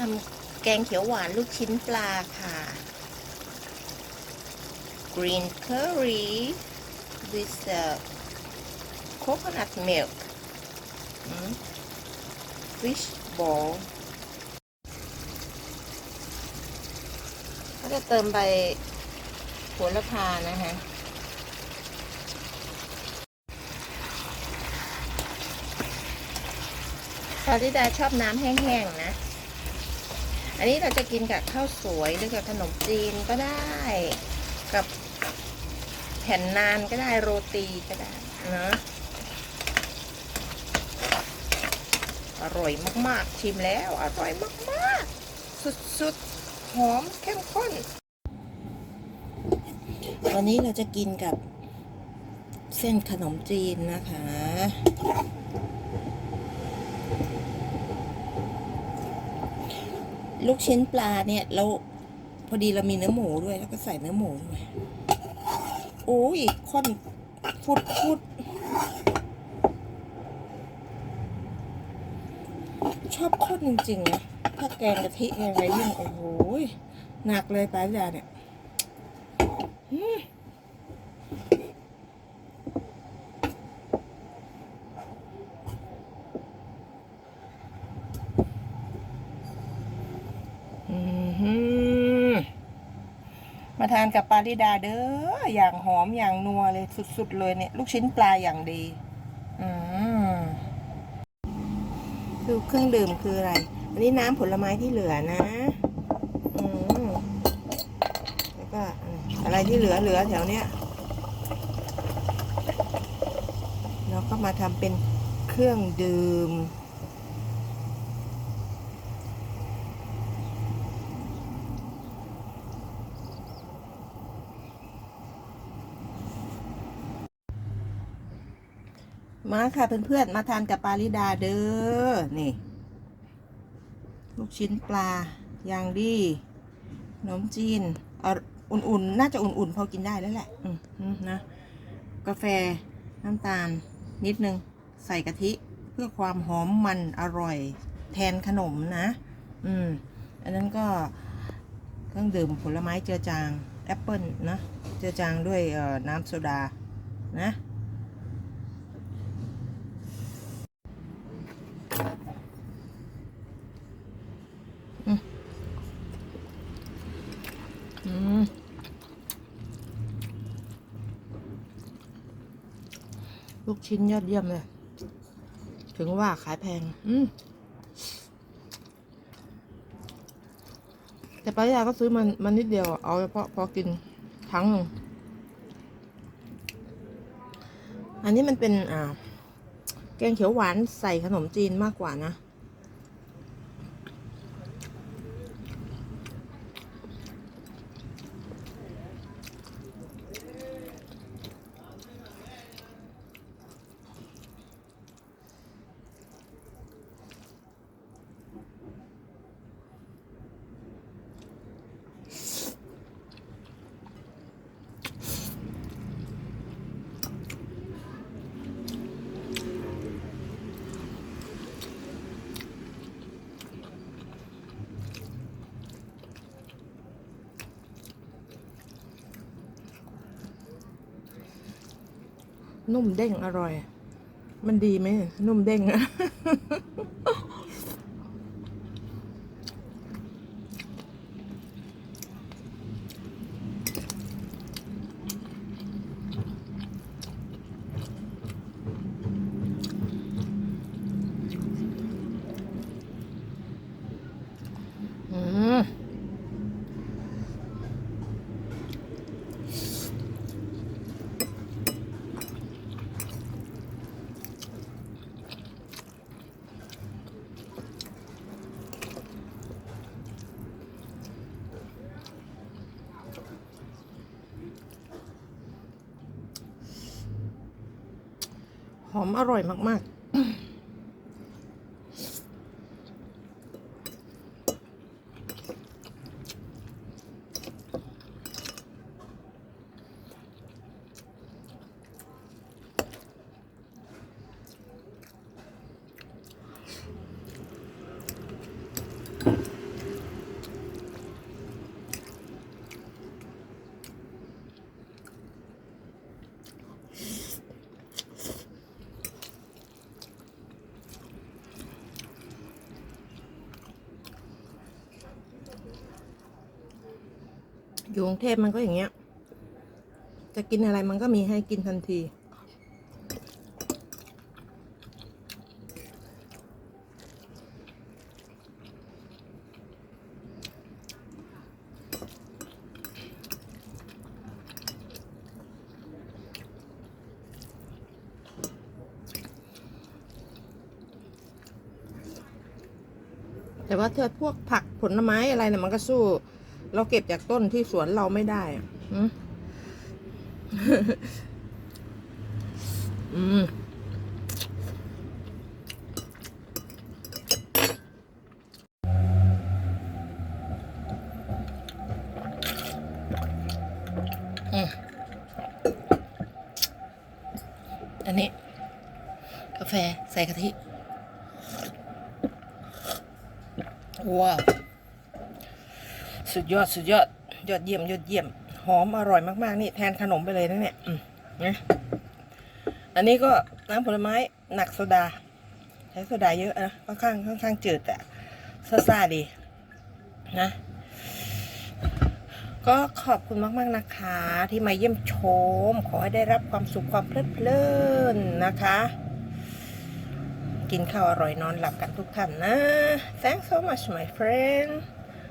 ทำแกงเขียวหวานลูกชิ้นปลาค่ะ green curry with uh, coconut milk fish ball ก็จะเติมไปหัวละพานะฮะตอนที่ดาชอบน้ำแห้งๆนะ อันนี้เราจะกินกับข้าวสวยหรือกับขนมจีนก็ได้ กับแผ่นนานก็ได้โรตีก็ได้นะอร่อยมากๆ ชิมแล้ว อร่อยมากๆ สุดๆ หอมเข้มข้น วันนี้เราจะกินกับเส้นขนมจีนนะคะ ลูกชิ้นปลาเนี่ยเราพอดีเรามีเนื้อหมูด้วย แล้วก็ใส่เนื้อหมูด้วยโอ้ยค่อนฟุดฟุดชอบข้นจริงๆนะถ้าแกงกะทิแกงอะไรยิ่งโอ้โหหนักเลยปลาจาเนี่ย มอื้อมาทานกับปลาลิดาเด้อ อย่างหอมอย่างนัวเลยสุดๆเลยเนี่ย ลูกชิ้นปลาอย่างดี อืมคือเครื่องดื่มคืออะไร อันนี้น้ำผลไม้ที่เหลือนะ อืมแล้วก็อะไรที่เหลือเหลือแถวเนี้ยเราก็มาทำเป็นเครื่องดื่ม มาค่ะเพื่อนๆ มาทานกับปาลิดาเด้อ นี่ ลูกชิ้นปลาอย่างดีขนมจีนอุ่นๆ น่าจะอุ่นๆ พอกินได้แล้วแหละ อืมนะ กาแฟน้ำตาลนิดนึง ใส่กะทิเพื่อความหอมมันอร่อยแทนขนมนะ อืม อันนั้นก็เครื่องดื่มผลไม้เจือจาง แอปเปิลนะ เจือจางด้วยน้ำโซดานะ อืม ลูกชิ้นยอดเยี่ยมเลย ถึงว่าขายแพง อืมแต่ป้ายาก็ซื้อมันมันนิดเดียว เอาเฉพาะพอกินทั้งหนึ่งอันนี้มันเป็นอ่าแกงเขียวหวานใส่ขนมจีนมากกว่านะ นุ่มเด้งอร่อย มันดีไหม นุ่มเด้งอะ อืม หอมอร่อยมาก ๆ อยู่กรุงเทพมันก็อย่างเงี้ย จะกินอะไรมันก็มีให้กินทันที แต่ว่าเธอพวกผักผลไม้อะไรเนี่ยมันก็สู้ เราเก็บจากต้นที่สวนเราไม่ได้อะอืมอืมอืมอันนี้ กาแฟใส่กะทิว้าว สุดยอดสุดยอดยอดเยี่ยมยอดเยี่ยม หอมอร่อยมากๆ นี่แทนขนมไปเลยนะเนี่ยนะอันนี้ก็น้ำผลไม้หนักโซดา ใช้โซดาเยอะนะค่อนข้างค่อนข้างจืดแต่ซ่าๆดีนะ ก็ขอบคุณมาก ๆ นะคะ ที่มาเยี่ยมชม ขอให้ได้รับความสุขความเพลิดเพลินนะคะ กินข้าวอร่อยนอนหลับกันทุกท่านนะ Thanks so much my friend